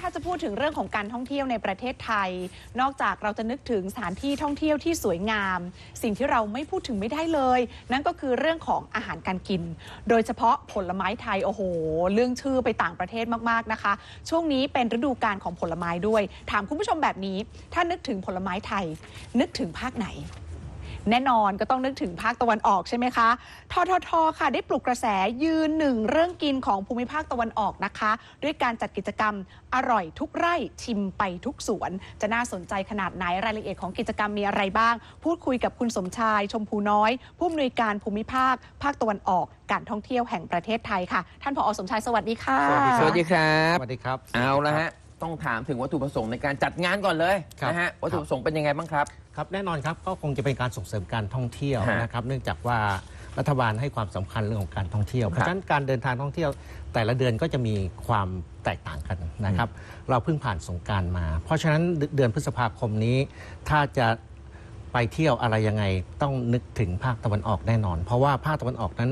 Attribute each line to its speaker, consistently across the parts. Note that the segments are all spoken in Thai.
Speaker 1: ถ้าจะพูดถึงเรื่องของการท่องเที่ยวในประเทศไทย นอกจากเราจะนึกถึงสถานที่ท่องเที่ยวที่สวยงาม สิ่งที่เราไม่พูดถึงไม่ได้เลย นั่นก็คือเรื่องของอาหารการกิน โดยเฉพาะผลไม้ไทยโอ้โห เรื่องชื่อไปต่างประเทศมากๆนะคะ ช่วงนี้เป็นฤดูกาลของผลไม้ด้วย ถามคุณผู้ชมแบบนี้ ถ้านึกถึงผลไม้ไทย นึกถึงภาคไหน แน่นอนก็ต้องนึกถึงภาคตะวันออกใช่ไหมคะ ททท ค่ะ ได้ปลุกกระแสยืนหนึ่งเรื่องกินของภูมิภาคตะวันออกนะคะ ด้วยการจัดกิจกรรมอร่อยทุกไร่ชิมไปทุกสวน จะน่าสนใจขนาดไหนรายละเอียดของกิจกรรมมีอะไรบ้าง พูดคุยกับคุณสมชายชมพูน้อย ผู้อำนวยการภูมิภาค ภาคตะวันออก การท่องเที่ยวแห่งประเทศไทยค่ะ ท่านผอสมชายสวัสดีค่ะ
Speaker 2: สวัสดี
Speaker 3: สวัสดีครับ
Speaker 2: สวัสดีครับ
Speaker 3: เอาละฮะ ต้องถามถึงวัตถุประสงค์ในการจัดงานก่อนเลย
Speaker 2: ครับ
Speaker 3: นะฮะ วัตถุประสงค์เป็นยังไงบ้างครับ
Speaker 2: ครับแน่นอนครับก็คงจะเป็นการส่งเสริมการท่องเที่ยว
Speaker 3: ฮะ
Speaker 2: นะครับเนื่องจากว่ารัฐบาลให้ความสำคัญเรื่องของการท่องเที่ยวเพราะฉะนั้นการเดินทางท่องเที่ยว แต่ละเดือนก็จะมีความแตกต่างกันนะครับ เราเพิ่งผ่านสงกรารมา เพราะฉะนั้นเดือนพฤษภาคมนี้ ถ้าจะไปเที่ยวอะไรยังไงต้องนึกถึงภาคตะวันออกแน่นอน เพราะว่าภาคตะวันออกนั้น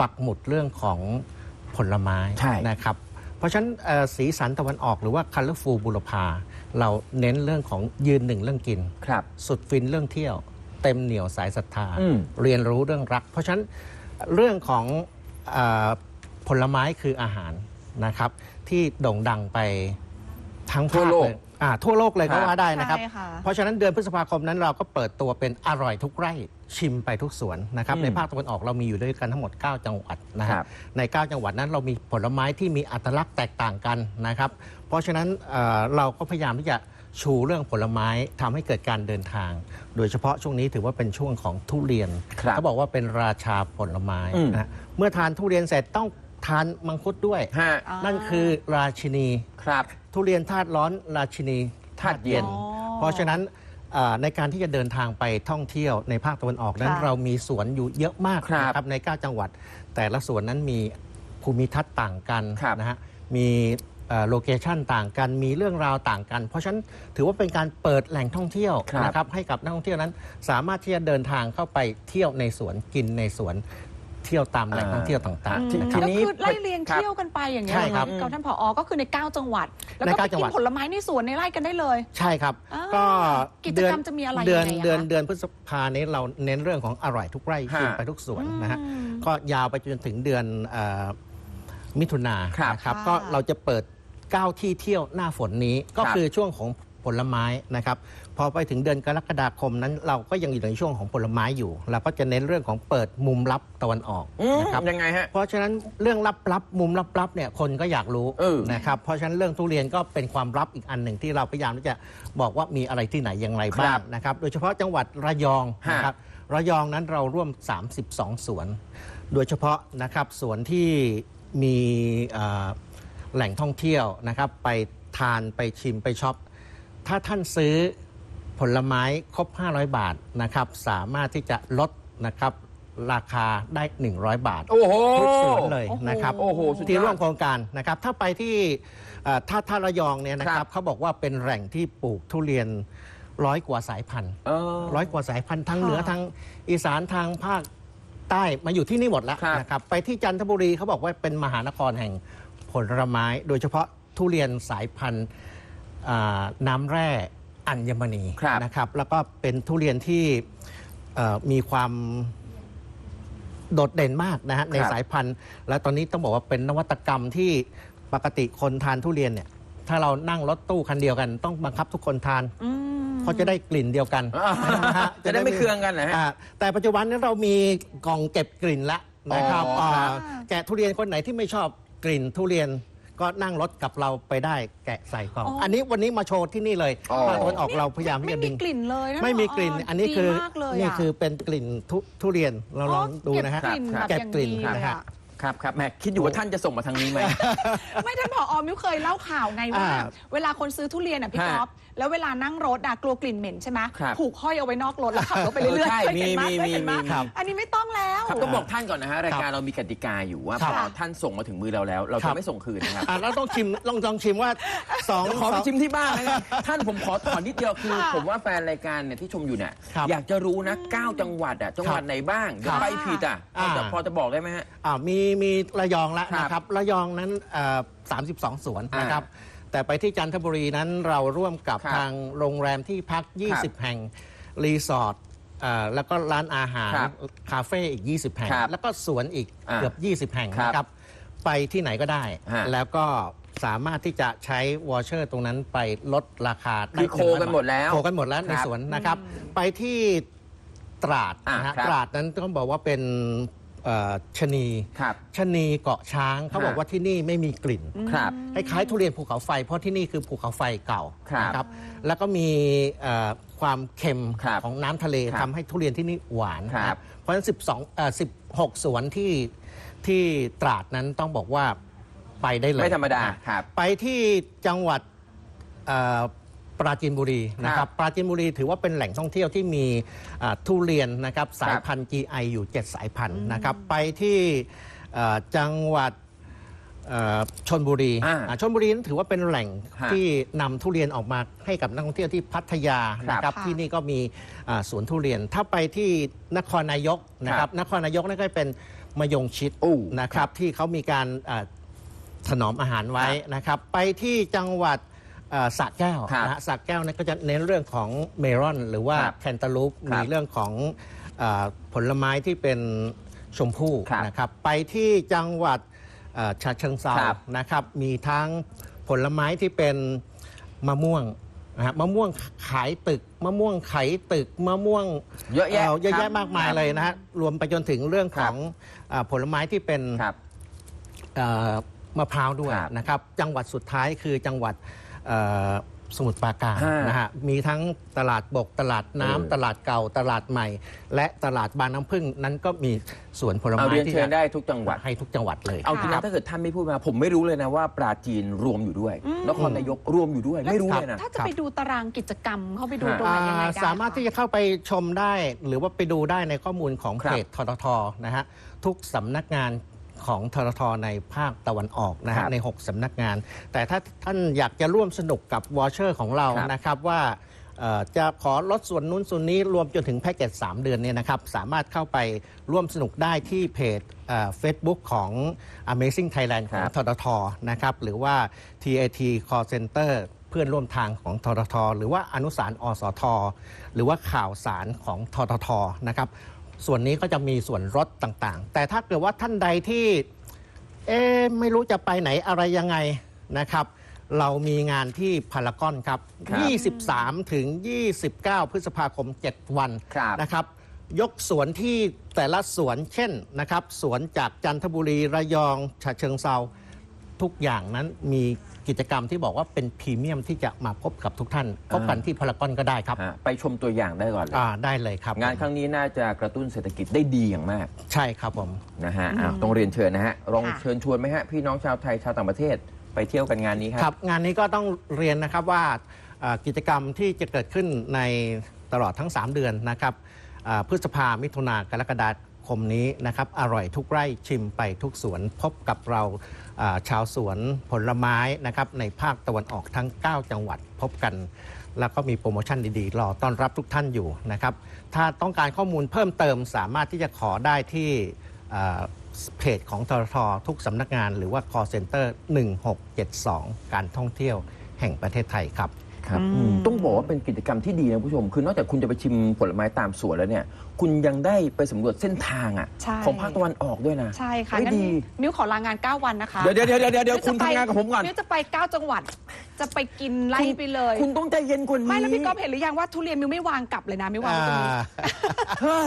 Speaker 2: ปักหมุดเรื่องของผลไม้
Speaker 3: ใช่
Speaker 2: นะครับ เพราะฉะนั้นเอ่อสีสันตะวันออกหรือว่า Colorful บุรพา เราเน้นเรื่องของยืนหนึ่งเรื่องกิน
Speaker 3: ครับ
Speaker 2: สุดฟินเรื่องเที่ยว เต็มเหนียวสายศรัทธา
Speaker 3: อืม
Speaker 2: เรียนรู้เรื่องรัก เพราะฉะนั้นเรื่องของเออผลไม้คืออาหารนะครับ ที่โด่งดังไปทั้ง
Speaker 3: ทั่ว
Speaker 2: ภาค
Speaker 3: โลก
Speaker 2: เลย อ่าทั่วโลกเลย
Speaker 3: ครั
Speaker 2: ก็
Speaker 3: บ
Speaker 2: ว่าได้นะครับ
Speaker 1: ใช่ค่ะ
Speaker 2: เพราะฉะนั้นเดือนพฤษภาคมนั้นเราก็เปิดตัวเป็นอร่อยทุกไร่ชิมไปทุกสวนนะครับ
Speaker 3: อืม
Speaker 2: ในภาคตะวันออกเรามีอยู่ด้วยกันทั้งหมด 9 จังหวัดนะค
Speaker 3: ครั
Speaker 2: รับบใน 9 จังหวัดนั้นเรามีผลไม้ที่มีอัตลักษณ์แตกต่างกันนะครับ เพราะฉะนั้นเอ่อเราก็พยายามที่จะชูเรื่องผลไม้ทำให้เกิดการเดินทาง โดยเฉพาะช่วงนี้ถือว่าเป็นช่วงของทุเรียน
Speaker 3: ครับ
Speaker 2: เขาบอกว่าเป็นราชาผลไม้
Speaker 3: อืม
Speaker 2: นะฮะเมื่อทานทุเรียนเสร็จต้อง ทานมังคุดด้วย
Speaker 3: ฮะ
Speaker 1: อ่า
Speaker 2: นั่นคือราชินี
Speaker 3: ครับ
Speaker 2: ทุเรียนธาตุร้อนราชินีธาตุเย็น
Speaker 1: อ๋อ
Speaker 2: เพราะฉะนั้นเอ่อในการที่จะเดินทางไปท่องเที่ยวในภาคตะวันออกนั้น
Speaker 1: ค่ะ
Speaker 2: เรามีสวนอยู่เยอะมาก
Speaker 3: ครับ
Speaker 2: นะครับใน 9 จังหวัด แต่ละสวนนั้นมีภูมิทัศน์ต่างกัน
Speaker 3: ครับ
Speaker 2: นะฮะมีโลเคชันต่างกันมีเรื่องราวต่างกัน เพราะฉะนั้นถือว่าเป็นการเปิดแหล่งท่องเที่ยว
Speaker 3: ครับ
Speaker 2: นะครับให้กับนักท่องเที่ยวนั้น สามารถที่จะเดินทางเข้าไปเที่ยวในสวนกินในสวน เที่ยวตามแหล่งท่องเที่ยวต่าง
Speaker 3: ที
Speaker 2: ๆนะค
Speaker 3: ที
Speaker 2: รับ
Speaker 1: ก็
Speaker 3: นี้
Speaker 1: คือไล่เรียง
Speaker 3: ครับ
Speaker 1: เที่ยวกันไปอย่างเงี้ย
Speaker 2: ใช่ครับ
Speaker 1: กับท่านผอ ก็คือใน 9 จังหวัด แล้ว
Speaker 2: ใน
Speaker 1: ก็ไป
Speaker 2: เก้าจัง
Speaker 1: กิ
Speaker 2: หวั
Speaker 1: น
Speaker 2: ด
Speaker 1: ผลไม้ในสวนในไร่กันได้เลย
Speaker 2: ใช่ครับ
Speaker 1: อ่า
Speaker 2: ก็
Speaker 1: กิจกรรมจะมีอะไร
Speaker 2: เดือน
Speaker 1: ยังไงอะคะ
Speaker 2: เดือนเดือนพฤษภานี้เราเน้นเรื่องของอร่อยทุกไร่
Speaker 3: ฮะ
Speaker 2: ชิมไปทุกสวนนะฮะ
Speaker 1: อืม
Speaker 2: ก็ยาวไปจนถึงเดือนเอ่อมิถุนา
Speaker 3: ครับ
Speaker 2: นะครับ
Speaker 1: ค่ะ
Speaker 2: ก็เราจะเปิด9ที่เที่ยวหน้าฝนนี้ก็
Speaker 3: ครับ
Speaker 2: คือช่วงของ ผลไม้นะครับพอไปถึงเดือนกรกฎาคมนั้น เราก็ยังอยู่ในช่วงของผลไม้อยู่ เราก็จะเน้นเรื่องของเปิดมุมลับตะวันออก
Speaker 3: อืม
Speaker 2: นะครับ
Speaker 3: ยังไงฮะ
Speaker 2: เพราะฉะนั้นเรื่องลับๆมุมลับๆเนี่ยคนก็อยากรู้
Speaker 3: เออ
Speaker 2: นะครับเพราะฉะนั้นเรื่องทุเรียนก็เป็นความลับอีกอันหนึ่งที่เราพยายามที่จะบอกว่ามีอะไรที่ไหนอย่างไรบ้า
Speaker 3: ครั
Speaker 2: ง
Speaker 3: บ
Speaker 2: นะครับโดยเฉพาะจังหวัดระยอง
Speaker 3: ฮะ
Speaker 2: นะครับระยองนั้นเราร่วม 32 สวน โดยเฉพาะนะครับสวนที่มีเอ่อแหล่งท่องเที่ยวนะครับไปทานไปชิมไปช็อป ถ้าท่านซื้อผลไม้ครบ 500 บาทนะครับ สามารถที่จะลดนะครับราคาได้ 100 บาท
Speaker 3: โอ้โห
Speaker 2: ทุกสวนเลยนะครับ
Speaker 3: โอ้โหสุดยอด
Speaker 2: ที่ร่วมโครงการนะครับ ถ้าไปที่เอ่อถ้าถ้าระยองเนี่ยนะค
Speaker 3: ครั
Speaker 2: รับบเขาบอกว่าเป็นแหล่งที่ปลูกทุเรียนร้อยกว่าสายพันธุ์
Speaker 3: เออ
Speaker 2: ร้อยกว่าสายพันธุ์ทั้ง
Speaker 1: ค่ะ
Speaker 2: เหนือทั้งอีสานทางภาคใต้มาอยู่ที่นี่หมดแล้ว
Speaker 3: ครับ
Speaker 2: นะครับ ไปที่จันทบุรีเขาบอกว่าเป็นมหานครแห่งผลไม้ โดยเฉพาะทุเรียนสายพันธุ์อ่า น้ำแร่อัญมณี
Speaker 3: ครับ
Speaker 2: นะครับ แล้วก็เป็นทุเรียนที่เอ่อมีความโดดเด่นมากนะฮะในสายพันธุ์ แล้วตอนนี้ต้องบอกว่าเป็นนวัตกรรมที่ปกติคนทานทุเรียนเนี่ย ถ้าเรานั่งรถตู้คันเดียวกัน ต้องบังคับทุกคนทาน
Speaker 1: อืม
Speaker 2: เพราะจะได้กลิ่นเดียวกัน
Speaker 3: อ่า
Speaker 2: นะฮะ
Speaker 3: จะได้ไม่เคืองกันนะฮะ
Speaker 2: อ่าแต่ปัจจุบันนี้เรามีกล่องเก็บกลิ่นแล้วนะครับ
Speaker 3: อ๋อครับา
Speaker 2: แกะทุเรียนคนไหนที่ไม่ชอบกลิ่นทุเรียน ก็นั่งรถกับเราไปได้แกะใส่กล่อง
Speaker 1: อ๋ออั
Speaker 2: อันนี้วันนี้มาโชว์ที่นี่เลย
Speaker 3: อ๋อ
Speaker 2: ภาคตะวันออกเราพยายามที่
Speaker 1: ไม่
Speaker 2: จะ
Speaker 1: มี
Speaker 2: ดึง
Speaker 1: กลิ่นเลยนะ
Speaker 2: ไม่มีกลิ่น
Speaker 1: ผ
Speaker 2: อันนี้คือ
Speaker 1: ดีมากเลย
Speaker 2: นี่ะคือเป็นกลิ่นทุทุเรียนเราลองดูนะฮะ
Speaker 1: เก็บกลิ่นแบบ
Speaker 2: เก็บ
Speaker 1: อย่าง
Speaker 2: กลิ่น
Speaker 1: ดีเลย
Speaker 2: นะฮะ
Speaker 1: อะ
Speaker 3: ครับครับแหม่คิดอยู่ว่าท่านจะส่งมาทางนี้ไหม
Speaker 1: ไม่ท่านผอมิวเคยเล่าข่าวไงว่า
Speaker 2: อ่า
Speaker 1: เวลาคนซื้อทุเรียนอะพี่
Speaker 3: ฮะ
Speaker 1: ก๊อฟแล้วเวลานั่งรถอะกลัวกลิ่นเหม็นใช่ไหม
Speaker 3: ครับ
Speaker 1: ผูกห้อยเอาไว้นอกรถแล้วขับรถไปเรื่อยๆ
Speaker 3: ใช่
Speaker 1: เคยเห็นไหม
Speaker 3: มี
Speaker 1: เคยเห็นไหม
Speaker 3: มีมี
Speaker 2: ครับ
Speaker 1: อันนี้ไม่ต้องแล้ว
Speaker 3: ครับต้องบอกท่านก่อนนะฮะรายการ
Speaker 2: ครับ
Speaker 3: เรามีกติกาอยู่ว่า
Speaker 2: ค
Speaker 3: พ
Speaker 2: รับ
Speaker 3: อท่านส่งมาถึงมือเราแล้ว เรา
Speaker 2: ครั
Speaker 3: จะ
Speaker 2: บ
Speaker 3: ไม่ส่งคืนนะครับ
Speaker 2: อะเราต้องชิมลองลองชิมว่าสอง
Speaker 3: เดี๋ยวขอไป
Speaker 2: สอง
Speaker 3: ชิมที่บ้านนะครับ ท่านผมขอถอนนิดเดียวคือ
Speaker 1: ค่ะ
Speaker 3: ผมว่าแฟนรายการเนี่ยที่ชมอยู่เนี่ย
Speaker 2: ครับ
Speaker 3: อยากจะรู้นะเก้าจังหวัดอะจังหวัดไหนบ้างเดี๋ยว
Speaker 2: ครับ
Speaker 3: ไปผิดอะพอจะ
Speaker 2: อ่า
Speaker 3: พอจะบอกได้ไหมฮะ
Speaker 2: อ่ามีมีระยองแล้ว
Speaker 3: ครับ
Speaker 2: นะครับ ระยองนั้นเอ่อ32 สวน
Speaker 3: อ่าน
Speaker 2: นะครับ แต่ไปที่จันทบุรีนั้นเราร่วมกับ
Speaker 3: ครับ
Speaker 2: ทางโรงแรมที่พัก
Speaker 3: ครับ
Speaker 2: 20 แห่ง รีสอร์ทเอ่อแล้วก็ร้านอาหาร
Speaker 3: ครับ
Speaker 2: คาเฟ่อีก 20 แห่ง
Speaker 3: ครับ
Speaker 2: แล้วก็สวนอีก
Speaker 3: อ่า
Speaker 2: เกือบ 20 แห่ง
Speaker 3: ครับ
Speaker 2: นะครับ ไปที่ไหนก็ได้
Speaker 3: ฮะ
Speaker 2: แล้วก็สามารถที่จะใช้วอเชอร์ตรงนั้นไปลดราคา
Speaker 3: คือโคกันหมดแล้ว
Speaker 2: โคกันหมดแล้วใน
Speaker 3: ครับ
Speaker 2: สวนนะครับ ไปที่ ตราดนะ
Speaker 3: อ่า
Speaker 2: ฮะ
Speaker 3: ครับ
Speaker 2: ตราดนั้นต้องบอกว่าเป็นเอ่อ ชะนี
Speaker 3: ครับ
Speaker 2: ชะนีเกาะช้างเขา
Speaker 3: ฮะ
Speaker 2: บอกว่าที่นี่ไม่มีกลิ่น
Speaker 3: ครับ
Speaker 2: คล้ายๆทุเรียนภูเขาไฟ เพราะที่นี่คือภูเขาไฟเก่า
Speaker 3: ครับ
Speaker 2: นะครับแล้วก็มีเอ่อความเค็ม
Speaker 3: ครับ
Speaker 2: ของน้ำทะเล
Speaker 3: ครับ
Speaker 2: ทำให้ทุเรียนที่นี่หวาน
Speaker 3: ครับ
Speaker 2: นะครับเพราะฉะนั้น 12เอ่อ16 สวนที่ที่ตราดนั้นต้องบอกว่าไปได้เลย
Speaker 3: ไม่ธรรมดา
Speaker 2: อะ
Speaker 3: ครับ
Speaker 2: ไปที่จังหวัดเอ่อ ปราจีนบุรีนะค
Speaker 3: ครั
Speaker 2: รั
Speaker 3: บบ
Speaker 2: ปราจีนบุรีถือว่าเป็นแหล่งท่องเที่ยวที่มีอ่าทุเรียนนะครับสายพันธุ์ GI อยู่ 7 สายพันธุ์นะครับไปที่เอ่อจังหวัดเอ่อชนบุรี
Speaker 3: อ่า
Speaker 2: อ่าชนบุรีนั้นถือว่าเป็นแหล่ง
Speaker 3: ฮะ
Speaker 2: ที่นำทุเรียนออกมาให้กับนักท่องเที่ยวที่พัทยา
Speaker 3: ครับ
Speaker 2: นะครับ
Speaker 1: ค่ะ
Speaker 2: ที่นี่ก็มีอ่าสวนทุเรียน ถ้าไปที่นครนายกนะค
Speaker 3: ครั
Speaker 2: รับบนครนายกนั่นก็เป็นมะยงชิด
Speaker 3: อู้
Speaker 2: นะครับที่เขามีการอ่าถนอมอาหารไว้นะครับ ไปที่จังหวัดเอ่อ สระแก้ว
Speaker 3: ครับ
Speaker 2: นะฮะสระแก้วเนี่ยก็จะเน้นเรื่องของเมลอน หรือว่า
Speaker 3: ครับ
Speaker 2: แคนตาลูป
Speaker 3: ครับ
Speaker 2: มีเรื่องของเออผลไม้ที่เป็นชมพู่
Speaker 3: ครับ
Speaker 2: นะครับ ไปที่จังหวัดเอ่อฉะเชิงเซา
Speaker 3: ครับ
Speaker 2: นะครับ มีทั้งผลไม้ที่เป็นมะม่วงนะฮะมะม่วงขายตึก มะม่วงไขตึกมะม่วง
Speaker 3: เยอะแยะ
Speaker 2: เยอะ
Speaker 3: ครั
Speaker 2: แยะ
Speaker 3: บ
Speaker 2: มากมายเลยนะฮะรวมไปจนถึงเรื่องของ
Speaker 3: ครับ
Speaker 2: อ่าผลไม้ที่เป็น
Speaker 3: ครับ
Speaker 2: เอ่อมะพร้าวด้วย
Speaker 3: ครับ
Speaker 2: นะครับ จังหวัดสุดท้ายคือจังหวัดเอ่อ สมุทรปราการ
Speaker 3: ฮะ
Speaker 2: นะฮะมีทั้งตลาดบกตลาดน้ำ
Speaker 3: เออ
Speaker 2: ตลาดเก่าตลาดใหม่ และตลาดบางน้ำพึ่งนั้นก็มีสวนผล
Speaker 3: เอา
Speaker 2: ไม้
Speaker 3: เรียน
Speaker 2: ที่
Speaker 3: เชิญ
Speaker 2: จะ
Speaker 3: ได้ทุกจังหวัด
Speaker 2: ให้ทุกจังหวัดเลย
Speaker 3: เอาจริง
Speaker 2: ครั
Speaker 3: นะ
Speaker 2: บ
Speaker 3: ถ้าเกิดท่านไม่พูดมา ผมไม่รู้เลยนะว่าปราจีนรวมอยู่ด้วยนครนายกรวมอยู่ด้วยไม่รู้เลยนะ
Speaker 1: ถ้าจะไปดูตารางกิจกรรมเข้าไปดู
Speaker 3: ครับ
Speaker 1: ตรงไหนยังไง
Speaker 2: อ่า
Speaker 1: ได้
Speaker 2: สามารถที่
Speaker 1: คะ
Speaker 2: จะเข้าไปชมได้ หรือว่าไปดูได้ในข้อมูลของ
Speaker 3: ครับ
Speaker 2: เพจทททนะฮะทุกสำนักงาน ของทททในภาคตะวันออกนะ
Speaker 3: ครั
Speaker 2: ฮะ
Speaker 3: บ
Speaker 2: ใน 6สำนักงาน แต่ถ้าท่านอยากจะร่วมสนุกกับวอเชอร์ของเรา
Speaker 3: ครับ
Speaker 2: นะครับว่าเอ่อจะขอลดส่วนนู้นส่วนนี้รวมจนถึงแพ็กเกจ3 เดือนเนี่ยนะครับสามารถเข้าไปร่วมสนุกได้ที่เพจเฟซบุ๊กของ Amazing Thailand ของ
Speaker 3: ครับ
Speaker 2: ทททนะครับ หรือว่า TAT Call Center เพื่อนร่วมทางของทททหรือว่าอนุสารณ์อสท หรือว่าข่าวสารของทททนะครับ ส่วนนี้ก็จะมีส่วนลดต่างๆ แต่ถ้าเกิดว่าท่านใดที่เอ๊ะไม่รู้จะไปไหนอะไรยังไงนะครับ เรามีงานที่พารากอนครับ
Speaker 3: ครับ
Speaker 2: 23 ถึง 29 พฤษภาคม 7 วัน
Speaker 3: ครับ
Speaker 2: นะครับ ยกสวนที่แต่ละสวนเช่นนะครับ สวนจากจันทบุรีระยองฉะเชิงเซา ทุกอย่างนั้นมีกิจกรรมที่บอกว่าเป็นพรีเมียมที่จะมาพบกับทุกท่าน พบกันที่พารากอนก็ได้ครับ
Speaker 3: ฮะไปชมตัวอย่างได้ก่อนเลย
Speaker 2: อ่าได้เลยครับ
Speaker 3: งานครั้งนี้น่าจะกระตุ้นเศรษฐกิจได้ดีอย่างมาก
Speaker 2: ใช่ครับผม
Speaker 3: นะฮะอะต้องเรียนเชิญนะฮะลอง
Speaker 1: ค่ะ
Speaker 3: เชิญชวนไหมฮะพี่น้องชาวไทยชาวต่างประเทศไปเที่ยวกันงานนี้ค
Speaker 2: ค
Speaker 3: รั
Speaker 2: รับ บงานนี้ก็ต้องเรียนนะครับว่าอ่ากิจกรรมที่จะเกิดขึ้นในตลอดทั้ง 3 เดือนนะครับอ่าพฤษภามิถุนากรกฎา คมนี้นะครับอร่อยทุกไร่ชิมไปทุกสวนพบกับเราชาวสวนผลไม้นะครับในภาคตะวันออกทั้ง 9 จังหวัดพบกัน แล้วก็มีโปรโมชั่นดีๆ รอต้อนรับทุกท่านอยู่นะครับถ้าต้องการข้อมูลเพิ่มเติมสามารถที่จะขอได้ที่เพจของทททุกสำนักงานหรือว่า call center 1672 การท่องเที่ยวแห่งประเทศไทยครับ
Speaker 3: ครับอืมต้องบอกว่าเป็นกิจกรรมที่ดีนะผู้ชม คือนอกจากคุณจะไปชิมผลไม้ตามสวนแล้วเนี่ย คุณยังได้ไปสำรวจเส้นทางอะ
Speaker 1: ใช่
Speaker 3: ของภาคตะวันออกด้วยนะ
Speaker 1: ใช่ค่ะ
Speaker 3: เฮ้ย
Speaker 1: งั้น
Speaker 3: ดี
Speaker 1: มิวขอลางาน 9 วันนะคะ
Speaker 3: เดี๋ยวเดี๋ยวเดี๋ยวเดี๋ยวเดี๋ยว
Speaker 1: มิว
Speaker 3: คุณ
Speaker 1: จะไป
Speaker 3: ทำงานกับผมก่อน
Speaker 1: มิวจะไป 9 จังหวัด จะไปกินไล่ไปเลย
Speaker 3: คุณต้องใจเย็นกว่านี้
Speaker 1: ไม่แล้วพี่ก๊อฟเห็นหรือยังว่าทุเรียนมิวไม่วางกลับเลยนะมิววางไว้ตรงนี้
Speaker 3: เฮ้ย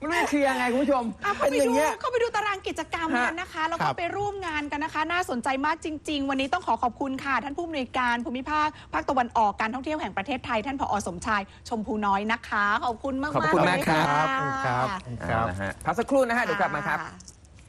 Speaker 3: ไม่รู้จะเคลียร์ยังไงคุณผู้ชม
Speaker 1: อะเข้า
Speaker 3: เป็น
Speaker 1: ไป
Speaker 3: อย่า
Speaker 1: ดู
Speaker 3: งเงี้ย
Speaker 1: เข้าไปดูตารางกิจกรรม
Speaker 3: ฮะ
Speaker 1: กันนะคะ แล้ว
Speaker 2: ครั
Speaker 1: ก็
Speaker 2: บ
Speaker 1: ไปร่วมงานกันนะคะ น่าสนใจมากจริง ๆ วันนี้ต้องขอขอบคุณค่ะ ท่านผู้อำนวยการภูมิภาคภาคตะวันออกการท่องเที่ยวแห่งประเทศไทย ท่านผอสมชายชมพูน้อยนะคะ ขอบคุณมากๆ
Speaker 3: ขอบคุณมาก
Speaker 1: เลย
Speaker 3: ครับะ
Speaker 2: ครับ ครับ
Speaker 3: เอาละฮะพักสักครู่นะฮะเดี๋ยวกลับมาครับ
Speaker 1: ค่ะ